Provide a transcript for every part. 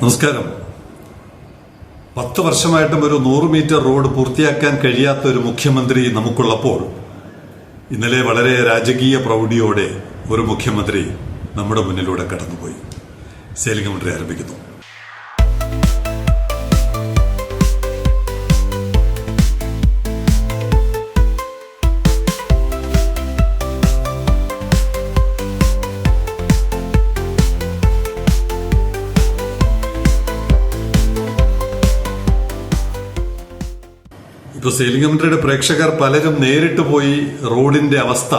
നമസ്കാരം. പത്ത് വർഷമായിട്ടും ഒരു നൂറ് മീറ്റർ റോഡ് പൂർത്തിയാക്കാൻ കഴിയാത്ത ഒരു മുഖ്യമന്ത്രി നമുക്കുള്ളപ്പോൾ ഇന്നലെ വളരെ രാജകീയ പ്രൗഢിയോടെ ഒരു മുഖ്യമന്ത്രി നമ്മുടെ മുന്നിലൂടെ കടന്നുപോയി. സേലിംഗ് മന്ത്രി ആരംഭിക്കുന്നു. ഇപ്പോൾ സെയിലിംഗ് പ്രേക്ഷകർ പലരും നേരിട്ട് പോയി റോഡിന്റെ അവസ്ഥ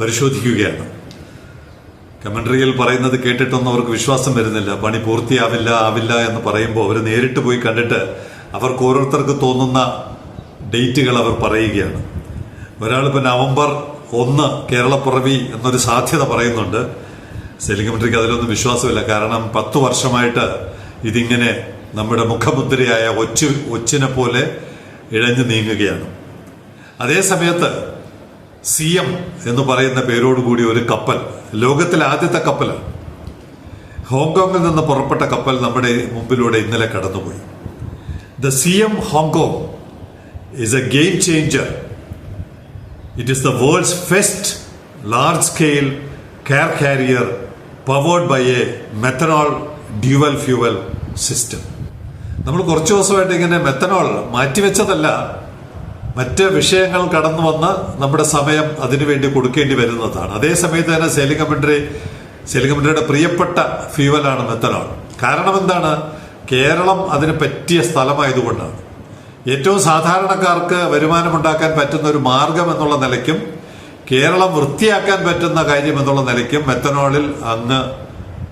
പരിശോധിക്കുകയാണ്. കമന്ററിയിൽ പറയുന്നത് കേട്ടിട്ടൊന്നും അവർക്ക് വിശ്വാസം വരുന്നില്ല. പണി പൂർത്തിയാവില്ല ആവില്ല എന്ന് പറയുമ്പോൾ അവർ നേരിട്ട് പോയി കണ്ടിട്ട് അവർക്ക് ഓരോരുത്തർക്ക് തോന്നുന്ന ഡേറ്റുകൾ അവർ പറയുകയാണ്. ഒരാളിപ്പോൾ നവംബർ ഒന്ന് കേരളപ്പിറവി എന്നൊരു സാധ്യത പറയുന്നുണ്ട്. സേലിംഗ് മന്ത്രിക്ക് അതിലൊന്നും വിശ്വാസമില്ല. കാരണം പത്ത് വർഷമായിട്ട് ഇതിങ്ങനെ നമ്മുടെ മുഖമുദ്രയായ ഒച്ചു ഒച്ചിനെ പോലെ ഇഴഞ്ഞു നീങ്ങുകയാണ്. അതേ സമയത്ത് സി എം എന്ന് പറയുന്ന പേരോടുകൂടി ഒരു കപ്പൽ ലോകത്തിലെ ആദ്യത്തെ കപ്പലാണ് ഹോങ്കോങ്ങിൽ നിന്ന് പുറപ്പെട്ട കപ്പൽ നമ്മുടെ മുമ്പിലൂടെ ഇന്നലെ കടന്നുപോയി. The C M Hong Kong is a game changer it is the world's first large scale car carrier powered by a methanol dual fuel system. നമ്മൾ കുറച്ചു ദിവസമായിട്ട് ഇങ്ങനെ മെത്തനോൾ മാറ്റിവെച്ചതല്ല. മറ്റ് വിഷയങ്ങൾ കടന്നു വന്ന് നമ്മുടെ സമയം അതിനുവേണ്ടി കൊടുക്കേണ്ടി വരുന്നതാണ്. അതേ സമയത്ത് തന്നെ സെയിലിംഗ് കമൻട്രി സെയിലിംഗ് കമൻട്രിയുടെ പ്രിയപ്പെട്ട ഫ്യൂവലാണ് മെത്തനോൾ. കാരണം എന്താണ്? കേരളം അതിന് പറ്റിയ സ്ഥലമായതുകൊണ്ടാണ് ഏറ്റവും സാധാരണക്കാർക്ക് വരുമാനമുണ്ടാക്കാൻ പറ്റുന്ന ഒരു മാർഗം എന്നുള്ള നിലയ്ക്കും കേരളം വൃത്തിയാക്കാൻ പറ്റുന്ന കാര്യം എന്നുള്ള നിലയ്ക്കും മെത്തനോളിൽ അങ്ങ്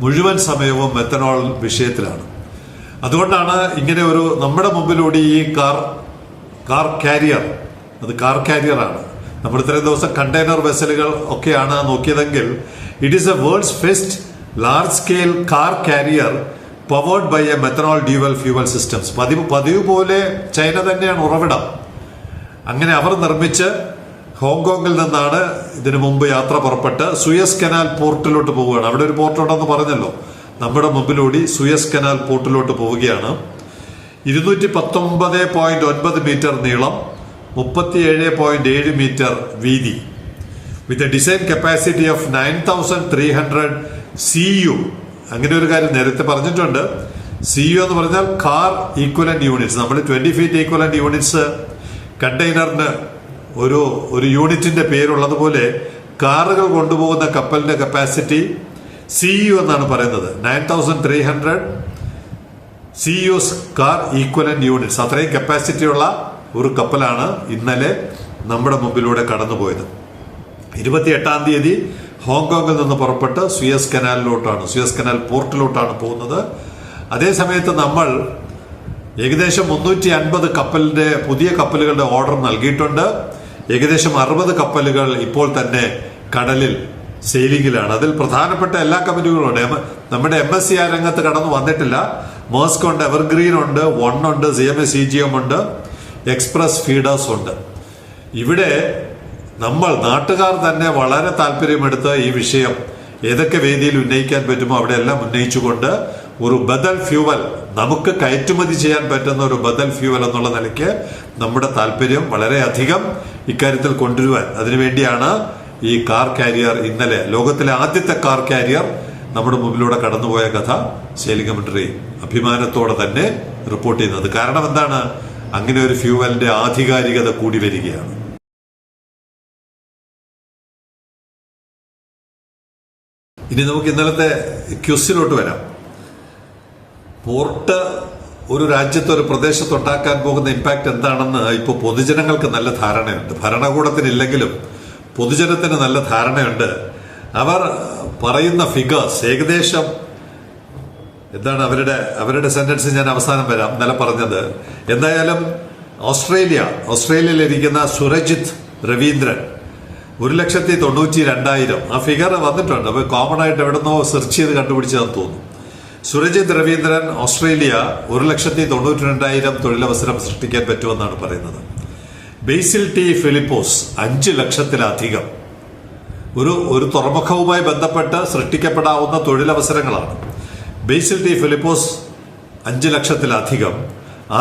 മുഴുവൻ സമയവും മെത്തനോൾ വിഷയത്തിലാണ്. അതുകൊണ്ടാണ് ഇങ്ങനെ ഒരു നമ്മുടെ മുമ്പിലൂടെ ഈ കാർ കാർ കാരിയർ അത് കാർ കാരിയറാണ് നമ്മൾ ഇത്രയും ദിവസം കണ്ടെയ്നർ വെസലുകൾ ഒക്കെയാണ് നോക്കിയതെങ്കിൽ it is a world's first large scale car carrier powered by a methanol dual fuel systems പതിവ് പതിവ് പോലെ ചൈന തന്നെയാണ് ഉറവിടം. അങ്ങനെ അവർ നിർമ്മിച്ച് ഹോങ്കോങ്ങിൽ നിന്നാണ് ഇതിനു മുമ്പ് യാത്ര പുറപ്പെട്ട് സുയസ് കനാൽ പോർട്ടിലോട്ട് പോവുകയാണ്. അവിടെ ഒരു പോർട്ടുണ്ടെന്ന് പറഞ്ഞല്ലോ. നമ്മുടെ മുമ്പിലൂടി സുയസ് കനാൽ പോർട്ടിലോട്ട് പോവുകയാണ്. ഇരുന്നൂറ്റി പത്തൊമ്പത് പോയിന്റ് ഒൻപത് മീറ്റർ നീളം മുപ്പത്തിയേഴ് പോയിന്റ് ഏഴ് മീറ്റർ വീതി. With a design capacity of nine thousand three hundred C U അങ്ങനെ ഒരു കാര്യം നേരത്തെ പറഞ്ഞിട്ടുണ്ട്. സി യു എന്ന് പറഞ്ഞാൽ കാർ ഈക്വലന്റ് യൂണിറ്റ്സ് നമ്മൾ ട്വന്റി ഫീറ്റ് ഈക്വലന്റ് യൂണിറ്റ്സ് കണ്ടെയ്നറിന് ഒരു ഒരു യൂണിറ്റിന്റെ പേരുള്ളതുപോലെ കാറുകൾ കൊണ്ടുപോകുന്ന കപ്പലിന്റെ കപ്പാസിറ്റി സി യു എന്നാണ് പറയുന്നത്. Nine thousand three hundred C car equivalent units അത്രയും കപ്പാസിറ്റിയുള്ള ഒരു കപ്പലാണ് ഇന്നലെ നമ്മുടെ മുമ്പിലൂടെ കടന്നുപോയത്. ഇരുപത്തി എട്ടാം തീയതി ഹോങ്കോങ്ങിൽ നിന്ന് പുറപ്പെട്ട് സുയസ് കനാലിലോട്ടാണ് സുയസ് കനാൽ പോർട്ടിലോട്ടാണ് പോകുന്നത്. അതേ സമയത്ത് നമ്മൾ ഏകദേശം മുന്നൂറ്റി അൻപത് കപ്പലിന്റെ പുതിയ കപ്പലുകളുടെ ഓർഡർ നൽകിയിട്ടുണ്ട്. ഏകദേശം അറുപത് കപ്പലുകൾ ഇപ്പോൾ തന്നെ കടലിൽ സെയിലിംഗിലാണ് അതിൽ പ്രധാനപ്പെട്ട എല്ലാ കമ്പനികളും ഉണ്ട് നമ്മുടെ എം എസ് സി ആ രംഗത്ത് കടന്നു വന്നിട്ടില്ല. മേസ്ക് ഉണ്ട് എവർഗ്രീൻ ഉണ്ട് വൺ ഉണ്ട് C M S C G M ഉണ്ട് എക്സ്പ്രസ് ഫീഡേഴ്സ് ഉണ്ട്. ഇവിടെ നമ്മൾ നാട്ടുകാർ തന്നെ വളരെ താല്പര്യമെടുത്ത് ഈ വിഷയം. ഏതൊക്കെ വേദിയിൽ ഉന്നയിക്കാൻ പറ്റുമോ അവിടെയെല്ലാം ഉന്നയിച്ചുകൊണ്ട് ഒരു ബദൽ ഫ്യൂവൽ നമുക്ക് കയറ്റുമതി ചെയ്യാൻ പറ്റുന്ന ഒരു ബദൽ ഫ്യൂവൽ എന്നുള്ള നിലയ്ക്ക് നമ്മുടെ താല്പര്യം വളരെയധികം ഇക്കാര്യത്തിൽ കൊണ്ടുവരുവാൻ. അതിനുവേണ്ടിയാണ് ഈ കാർ കാരിയർ ഇന്നലെ ലോകത്തിലെ ആദ്യത്തെ കാർ കാരിയർ നമ്മുടെ മുമ്പിലൂടെ കടന്നുപോയ കഥ ശൈലിക കമന്ററി അഭിമാനത്തോടെ തന്നെ റിപ്പോർട്ട് ചെയ്യുന്നത്. കാരണം എന്താണ്? അങ്ങനെ ഒരു ഫ്യൂവലിന്റെ ആധികാരികത കൂടി വരികയാണ്. ഇനി നമുക്ക് ഇന്നലത്തെ ക്യുസിലോട്ട് വരാം. പോർട്ട് ഒരു രാജ്യത്ത് ഒരു പ്രദേശത്ത് ഉണ്ടാക്കാൻ പോകുന്ന ഇമ്പാക്ട് എന്താണെന്ന് ഇപ്പോൾ പൊതുജനങ്ങൾക്ക് നല്ല ധാരണയുണ്ട്. ഭരണകൂടത്തിനില്ലെങ്കിലും പൊതുജനത്തിന് നല്ല ധാരണയുണ്ട്. അവർ പറയുന്ന ഫിഗേഴ്സ് ഏകദേശം എന്താണ് അവരുടെ അവരുടെ സെന്റൻസ് ഞാൻ അവസാനം വരാം ഇന്നലെ പറഞ്ഞത്. എന്തായാലും ഓസ്ട്രേലിയ ഓസ്ട്രേലിയയിൽ ഇരിക്കുന്ന സുരജിത് രവീന്ദ്രൻ ഒരു ലക്ഷത്തി തൊണ്ണൂറ്റി രണ്ടായിരം ആ ഫിഗർ വന്നിട്ടുണ്ട്. അപ്പോൾ കോമൺ ആയിട്ട് എവിടുന്നോ സെർച്ച് ചെയ്ത് കണ്ടുപിടിച്ചതെന്ന് തോന്നുന്നു. സുരജിത് രവീന്ദ്രൻ ഓസ്ട്രേലിയ ഒരു ലക്ഷത്തി തൊണ്ണൂറ്റി രണ്ടായിരം തൊഴിലവസരം സൃഷ്ടിക്കാൻ പറ്റുമെന്നാണ് പറയുന്നത്. ബേസിൽ ടി ഫിലിപ്പോസ് അഞ്ച് ലക്ഷത്തിലധികം. ഒരു ഒരു തുറമുഖവുമായി ബന്ധപ്പെട്ട് സൃഷ്ടിക്കപ്പെടാവുന്ന തൊഴിലവസരങ്ങളാണ്. ബേസിൽ ടി ഫിലിപ്പോസ് അഞ്ച് ലക്ഷത്തിലധികം.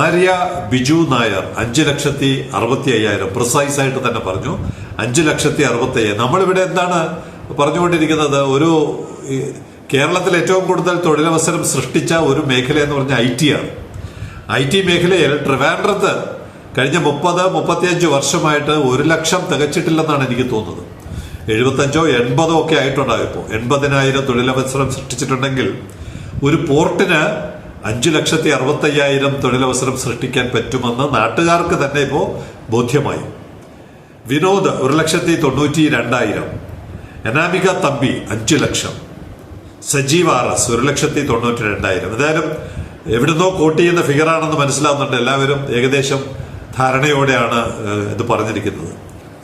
ആര്യ ബിജു നായർ അഞ്ച് ലക്ഷത്തി അറുപത്തി അയ്യായിരം പ്രിസൈസ് ആയിട്ട് തന്നെ പറഞ്ഞു. അഞ്ച് ലക്ഷത്തി അറുപത്തി അയ്യായിരം നമ്മളിവിടെ എന്താണ് പറഞ്ഞുകൊണ്ടിരിക്കുന്നത്? ഒരു കേരളത്തിൽ ഏറ്റവും കൂടുതൽ തൊഴിലവസരം സൃഷ്ടിച്ച ഒരു മേഖല എന്ന് പറഞ്ഞാൽ ഐ ടി ആണ്. ഐ ടി മേഖലയിൽ ട്രിവാൻഡ്രത്ത് കഴിഞ്ഞ മുപ്പത് മുപ്പത്തിയഞ്ച് വർഷമായിട്ട് ഒരു ലക്ഷം തികച്ചിട്ടില്ലെന്നാണ് എനിക്ക് തോന്നുന്നത്. എഴുപത്തഞ്ചോ എൺപതോ ഒക്കെ ആയിട്ടുണ്ടാകും ഇപ്പോൾ എൺപതിനായിരം തൊഴിലവസരം സൃഷ്ടിച്ചിട്ടുണ്ടെങ്കിൽ ഒരു പോർട്ടിന് അഞ്ചു ലക്ഷത്തി അറുപത്തയ്യായിരം തൊഴിലവസരം സൃഷ്ടിക്കാൻ പറ്റുമെന്ന് നാട്ടുകാർക്ക് തന്നെ ഇപ്പോൾ ബോധ്യമായി. വിനോദ് ഒരു ലക്ഷത്തി തൊണ്ണൂറ്റി രണ്ടായിരം. അനാമിക തമ്പി അഞ്ചു ലക്ഷം. സജീവ് ആർ എസ് ഒരു ലക്ഷത്തി തൊണ്ണൂറ്റി രണ്ടായിരം. എന്തായാലും എവിടുന്നോ കോട്ട് ചെയ്യുന്ന ഫിഗറാണെന്ന് മനസ്സിലാവുന്നുണ്ട് എല്ലാവരും. ഏകദേശം ധാരണയോടെയാണ് ഇത് പറഞ്ഞിരിക്കുന്നത്.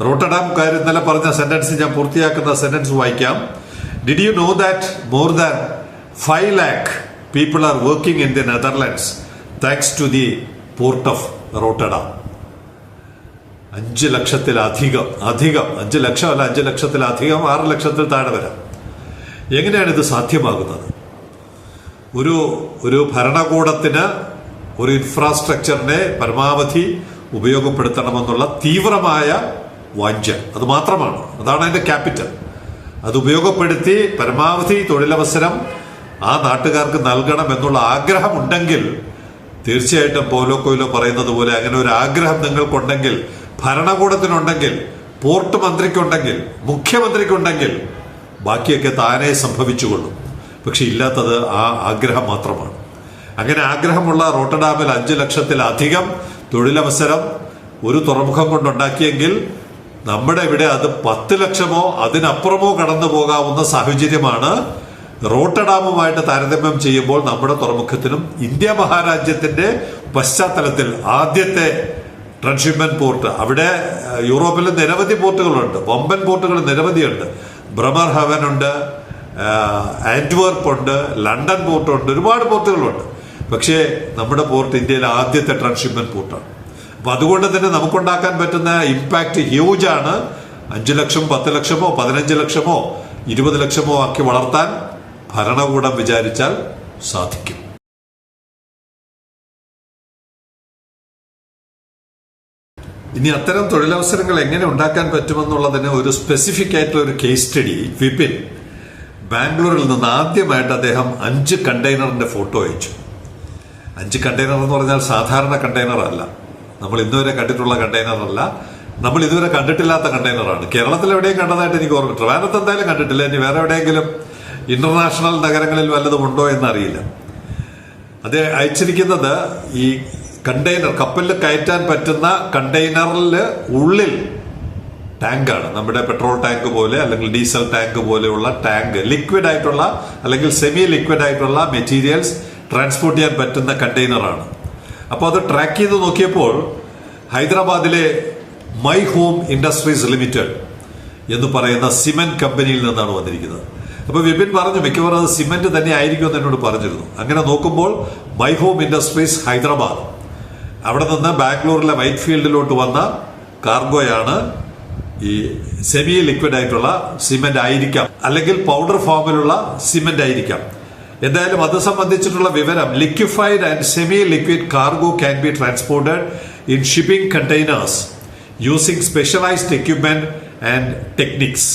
റോട്ടഡാം കാര്യം ഇന്നലെ പറഞ്ഞ സെന്റൻസ് ഞാൻ പൂർത്തിയാക്കുന്ന സെന്റൻസ് വായിക്കാം. Did you know that more than five lakh people are working in the Netherlands thanks to the port of Rotterdam അഞ്ച് ലക്ഷത്തിലധികം അധികം അഞ്ച് ലക്ഷമല്ല അഞ്ച് ലക്ഷത്തിലധികം ആറ് ലക്ഷത്തിൽ താഴെ വരാം. എങ്ങനെയാണ് ഇത് സാധ്യമാകുന്നത്? ഒരു ഒരു ഭരണകൂടത്തിന് ഒരു ഇൻഫ്രാസ്ട്രക്ചറിനെ പരമാവധി ഉപയോഗപ്പെടുത്തണമെന്നുള്ള തീവ്രമായ വാഞ്ച അത് മാത്രമാണ്. അതാണ് അതിന്റെ ക്യാപിറ്റൽ. അത് ഉപയോഗപ്പെടുത്തി പരമാവധി തൊഴിലവസരം ആ നാട്ടുകാർക്ക് നൽകണം എന്നുള്ള ആഗ്രഹമുണ്ടെങ്കിൽ തീർച്ചയായിട്ടും പോലോ കൊയിലോ പറയുന്നത് പോലെ അങ്ങനെ ഒരു ആഗ്രഹം നിങ്ങൾക്കുണ്ടെങ്കിൽ ഭരണകൂടത്തിനുണ്ടെങ്കിൽ പോർട്ട് മന്ത്രിക്കുണ്ടെങ്കിൽ മുഖ്യമന്ത്രിക്കുണ്ടെങ്കിൽ ബാക്കിയൊക്കെ താനേ സംഭവിച്ചുകൊള്ളും. പക്ഷെ ഇല്ലാത്തത് ആ ആഗ്രഹം മാത്രമാണ്. അങ്ങനെ ആഗ്രഹമുള്ള റോട്ടഡാമിൽ അഞ്ച് ലക്ഷത്തിലധികം തൊഴിലവസരം ഒരു തുറമുഖം കൊണ്ടുണ്ടാക്കിയെങ്കിൽ നമ്മുടെ ഇവിടെ അത് പത്ത് ലക്ഷമോ അതിനപ്പുറമോ കടന്നു പോകാവുന്ന സാഹചര്യമാണ്. റോട്ടഡാമുമായിട്ട് താരതമ്യം ചെയ്യുമ്പോൾ നമ്മുടെ തുറമുഖത്തിനും ഇന്ത്യ മഹാരാജ്യത്തിന്റെ പശ്ചാത്തലത്തിൽ ആദ്യത്തെ ട്രാൻസ്ഷിപ്മെന്റ് പോർട്ട്. അവിടെ യൂറോപ്പിൽ നിരവധി പോർട്ടുകളുണ്ട്. വമ്പൻ പോർട്ടുകൾ നിരവധിയുണ്ട്. ബ്രമർ ഹവൻ ഉണ്ട് ആന്റ്വർപ്പ് ഉണ്ട് ലണ്ടൻ പോർട്ടുണ്ട് ഒരുപാട് പോർട്ടുകളുണ്ട്. പക്ഷേ നമ്മുടെ പോർട്ട് ഇന്ത്യയിലെ ആദ്യത്തെ ട്രാൻസ്ഷിപ്മെന്റ് പോർട്ടാണ്. അപ്പൊ അതുകൊണ്ട് തന്നെ നമുക്കുണ്ടാക്കാൻ പറ്റുന്ന ഇമ്പാക്ട് ഹ്യൂജ് ആണ്. അഞ്ചു ലക്ഷം പത്ത് ലക്ഷമോ പതിനഞ്ച് ലക്ഷമോ ഇരുപത് ലക്ഷമോ ആക്കി വളർത്താൻ ഭരണകൂടം വിചാരിച്ചാൽ സാധിക്കും. ഇനി അത്തരം തൊഴിലവസരങ്ങൾ എങ്ങനെ ഉണ്ടാക്കാൻ പറ്റുമെന്നുള്ളതിന് ഒരു സ്പെസിഫിക് ആയിട്ടുള്ള ഒരു കേസ് സ്റ്റഡി വിപിൻ ബാംഗ്ലൂരിൽ നിന്ന് ആദ്യമായിട്ട് അദ്ദേഹം അഞ്ച് കണ്ടെയ്നറിന്റെ ഫോട്ടോ അയച്ചു. അഞ്ച് കണ്ടെയ്നർ എന്ന് പറഞ്ഞാൽ സാധാരണ കണ്ടെയ്നർ അല്ല. നമ്മൾ ഇന്നുവരെ കണ്ടിട്ടുള്ള കണ്ടെയ്നർ അല്ല. നമ്മൾ ഇതുവരെ കണ്ടിട്ടില്ലാത്ത കണ്ടെയ്നറാണ് കേരളത്തിൽ എവിടെയും കണ്ടതായിട്ട് എനിക്ക് ഓർമ്മ ട്രിവാൻഡ്രത്ത് എന്തായാലും കണ്ടിട്ടില്ല. ഇനി വേറെ എവിടെയെങ്കിലും ഇന്റർനാഷണൽ നഗരങ്ങളിൽ വല്ലതും ഉണ്ടോ എന്നറിയില്ല. അത് അയച്ചിരിക്കുന്നത് ഈ കണ്ടെയ്നർ കപ്പലിൽ കയറ്റാൻ പറ്റുന്ന കണ്ടെയ്നറിൽ ഉള്ളിൽ ടാങ്കാണ്. നമ്മുടെ പെട്രോൾ ടാങ്ക് പോലെ അല്ലെങ്കിൽ ഡീസൽ ടാങ്ക് പോലെയുള്ള ടാങ്ക്. ലിക്വിഡ് ആയിട്ടുള്ള അല്ലെങ്കിൽ സെമി ലിക്വിഡ് ആയിട്ടുള്ള മെറ്റീരിയൽസ് ട്രാൻസ്പോർട്ട് ചെയ്യാൻ പറ്റുന്ന കണ്ടെയ്നറാണ്. അപ്പോൾ അത് ട്രാക്ക് ചെയ്ത് നോക്കിയപ്പോൾ ഹൈദരാബാദിലെ മൈ ഹോം ഇൻഡസ്ട്രീസ് ലിമിറ്റഡ് എന്ന് പറയുന്ന സിമെന്റ് കമ്പനിയിൽ നിന്നാണ് വന്നിരിക്കുന്നത്. അപ്പൊ വിപിൻ പറഞ്ഞു മിക്കവാറും അത് സിമെന്റ് തന്നെ ആയിരിക്കും എന്ന് എന്നോട് പറഞ്ഞിരുന്നു. അങ്ങനെ നോക്കുമ്പോൾ മൈ ഹോം ഇൻഡസ്ട്രീസ് ഹൈദരാബാദ്. അവിടെ നിന്ന് ബാംഗ്ലൂരിലെ വൈറ്റ് ഫീൽഡിലോട്ട് വന്ന കാർഗോയാണ് ഈ സെമി ലിക്വിഡ് ആയിട്ടുള്ള സിമെന്റ് ആയിരിക്കാം. അല്ലെങ്കിൽ പൗഡർ ഫോമിലുള്ള സിമെന്റ് ആയിരിക്കാം. എന്തായാലും അത് സംബന്ധിച്ചിട്ടുള്ള വിവരം liquefied and semi liquid cargo can be transported in shipping containers using specialised equipment and techniques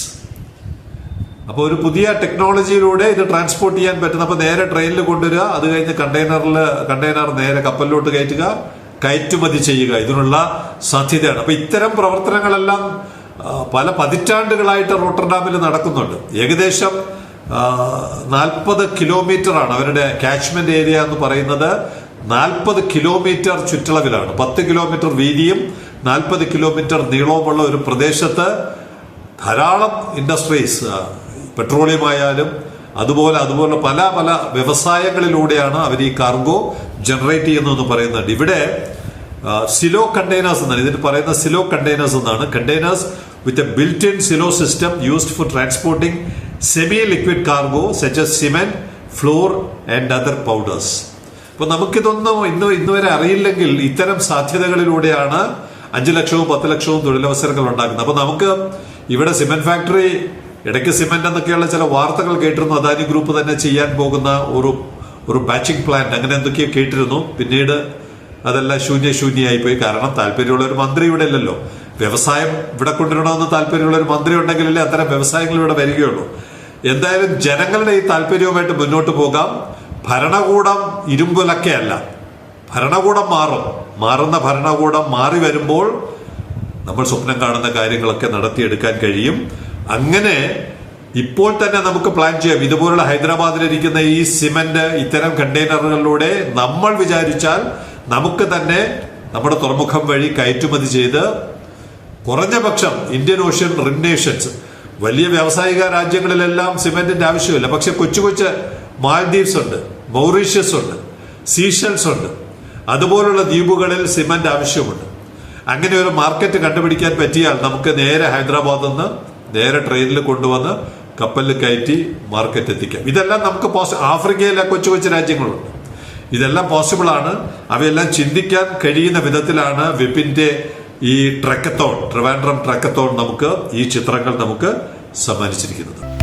അപ്പോൾ ഒരു പുതിയ ടെക്നോളജിയിലൂടെ ഇത് ട്രാൻസ്പോർട്ട് ചെയ്യാൻ പറ്റുന്ന അപ്പോൾ നേരെ ട്രെയിനിൽ കൊണ്ടുവരിക അത് കഴിഞ്ഞ് കണ്ടെയ്നറിൽ കണ്ടെയ്നർ നേരെ കപ്പലിലോട്ട് കയറ്റുക കയറ്റുമതി ചെയ്യുക. ഇതിനുള്ള സാധ്യതയാണ്. അപ്പോൾ ഇത്തരം പ്രവർത്തനങ്ങളെല്ലാം പല പതിറ്റാണ്ടുകളായിട്ട് റോട്ടർഡാമിൽ നടക്കുന്നുണ്ട്. ഏകദേശം നാൽപ്പത് ആണ് അവരുടെ കാച്ച്മെന്റ് ഏരിയ എന്ന് പറയുന്നത്. നാൽപ്പത് കിലോമീറ്റർ ചുറ്റളവിലാണ്. പത്ത് കിലോമീറ്റർ വീതിയും നാൽപ്പത് കിലോമീറ്റർ നീളവുമുള്ള ഒരു പ്രദേശത്ത് ധാരാളം ഇൻഡസ്ട്രീസ് പെട്രോളിയം ആയാലും അതുപോലെ അതുപോലെ പല പല വ്യവസായങ്ങളിലൂടെയാണ് അവർ ഈ കാർഗോ ജനറേറ്റ് ചെയ്യുന്നതെന്ന് പറയുന്നുണ്ട് ഇവിടെ സിലോ കണ്ടെയ്നേഴ്സ് എന്നാണ്. ഇതിന് പറയുന്ന സിലോ കണ്ടെയ്നേഴ്സ് എന്നാണ്. Containers with a built in silo system used for transporting semi liquid cargo as cement flour and other powders അപ്പൊ നമുക്കിതൊന്നും ഇന്ന് ഇന്ന് വരെ അറിയില്ലെങ്കിൽ ഇത്തരം സാധ്യതകളിലൂടെയാണ് അഞ്ചു ലക്ഷവും പത്ത് ലക്ഷവും തൊഴിലവസരങ്ങൾ ഉണ്ടാക്കുന്നത്. അപ്പൊ നമുക്ക് ഇവിടെ സിമെന്റ് ഫാക്ടറി ഇടയ്ക്ക് സിമെന്റ് എന്നൊക്കെയുള്ള ചില വാർത്തകൾ കേട്ടിരുന്നു. അദാനി ഗ്രൂപ്പ് തന്നെ ചെയ്യാൻ പോകുന്ന ഒരു ഒരു ബാച്ചിങ് പ്ലാന്റ് അങ്ങനെ എന്തൊക്കെയോ കേട്ടിരുന്നു. പിന്നീട് അതെല്ലാം ശൂന്യ ശൂന്യമായി പോയി. കാരണം താല്പര്യമുള്ള ഒരു മന്ത്രി ഇവിടെ ഇല്ലല്ലോ. വ്യവസായം ഇവിടെ കൊണ്ടുവരണമെന്ന് താല്പര്യമുള്ള ഒരു മന്ത്രി ഉണ്ടെങ്കിലല്ലേ അത്തരം വ്യവസായങ്ങൾ ഇവിടെ വരികയുള്ളൂ. എന്തായാലും ജനങ്ങളുടെ ഈ താല്പര്യവുമായിട്ട് മുന്നോട്ട് പോകാം. ഭരണകൂടം ഇരുമ്പുലക്കയല്ല. ഭരണകൂടം മാറും. മാറുന്ന ഭരണകൂടം മാറി വരുമ്പോൾ നമ്മൾ സ്വപ്നം കാണുന്ന കാര്യങ്ങളൊക്കെ നടത്തിയെടുക്കാൻ കഴിയും. അങ്ങനെ ഇപ്പോൾ തന്നെ നമുക്ക് പ്ലാൻ ചെയ്യാം. ഇതുപോലുള്ള ഹൈദരാബാദിലിരിക്കുന്ന ഈ സിമന്റ് ഇത്തരം കണ്ടെയ്നറുകളിലൂടെ നമ്മൾ വിചാരിച്ചാൽ നമുക്ക് തന്നെ നമ്മുടെ തുറമുഖം വഴി കയറ്റുമതി ചെയ്ത് കുറഞ്ഞ പക്ഷം ഇന്ത്യൻ ഓഷ്യൻ റിം നേഷൻസ് വലിയ വ്യാവസായിക രാജ്യങ്ങളിലെല്ലാം സിമെന്റിന്റെ ആവശ്യമില്ല. പക്ഷെ കൊച്ചു കൊച്ചു മാൽദ്വീപ്സ് ഉണ്ട് മൗറീഷ്യസ് ഉണ്ട് സീഷൽസ് ഉണ്ട് അതുപോലുള്ള ദ്വീപുകളിൽ സിമെന്റ് ആവശ്യമുണ്ട്. അങ്ങനെ ഒരു മാർക്കറ്റ് കണ്ടുപിടിക്കാൻ പറ്റിയാൽ നമുക്ക് നേരെ ഹൈദരാബാദിൽ നിന്ന് നേരെ ട്രെയിനിൽ കൊണ്ടുവന്ന് കപ്പലിൽ കയറ്റി മാർക്കറ്റ് എത്തിക്കാം. ഇതെല്ലാം നമുക്ക് ആഫ്രിക്കയിലെ കൊച്ചു കൊച്ചു രാജ്യങ്ങളുണ്ട്. ഇതെല്ലാം പോസിബിൾ ആണ് അവയെല്ലാം ചിന്തിക്കാൻ കഴിയുന്ന വിധത്തിലാണ് വിപിന്റെ ഈ ട്രക്കത്തോൺ ട്രിവാൻഡ്രം ട്രക്കത്തോൺ നമുക്ക് ഈ ചിത്രങ്ങൾ നമുക്ക് സമ്മാനിച്ചിരിക്കുന്നത്.